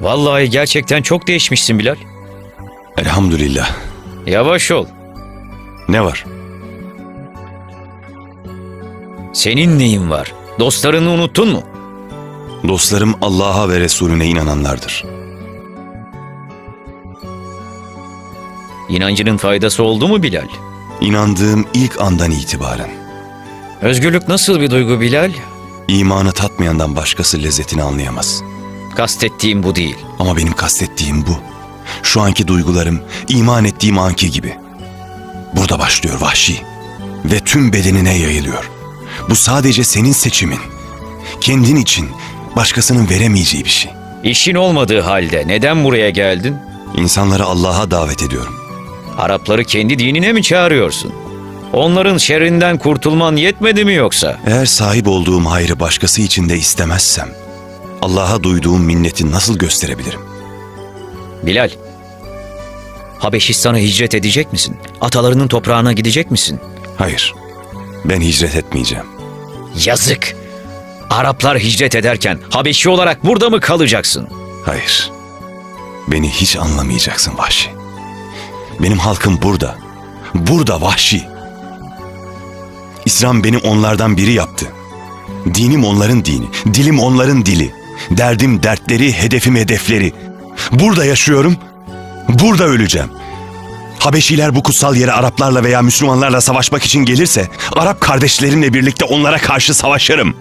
Vallahi gerçekten çok değişmişsin Bilal. Elhamdülillah. Yavaş ol. Ne var? Senin neyin var? Dostlarını unuttun mu? Dostlarım Allah'a ve Resulüne inananlardır. İnancının faydası oldu mu Bilal? İnandığım ilk andan itibaren Özgürlük nasıl bir duygu Bilal? imanı tatmayandan başkası lezzetini anlayamaz. Kastettiğim bu değil. Ama benim kastettiğim bu. Şu anki duygularım iman ettiğim anki gibi. Burada başlıyor vahşi ve tüm bedenine yayılıyor. Bu sadece senin seçimin. Kendin için başkasının veremeyeceği bir şey. İşin olmadığı halde neden buraya geldin? İnsanları Allah'a davet ediyorum. Arapları kendi dinine mi çağırıyorsun? Onların şerrinden kurtulman yetmedi mi yoksa? Eğer sahip olduğum hayrı başkası için de istemezsem, Allah'a duyduğum minneti nasıl gösterebilirim? Bilal, Habeşistan'a hicret edecek misin? Atalarının toprağına gidecek misin? Hayır, ben hicret etmeyeceğim. Yazık. Araplar hicret ederken Habeşi olarak burada mı kalacaksın? Hayır, beni hiç anlamayacaksın vahşi. Benim halkım burada, burada vahşi. İslam beni onlardan biri yaptı. Dinim onların dini, dilim onların dili. Derdim dertleri, hedefim hedefleri. Burada yaşıyorum, burada öleceğim. Habeşiler bu kutsal yere Araplarla veya Müslümanlarla savaşmak için gelirse, Arap kardeşlerimle birlikte onlara karşı savaşırım.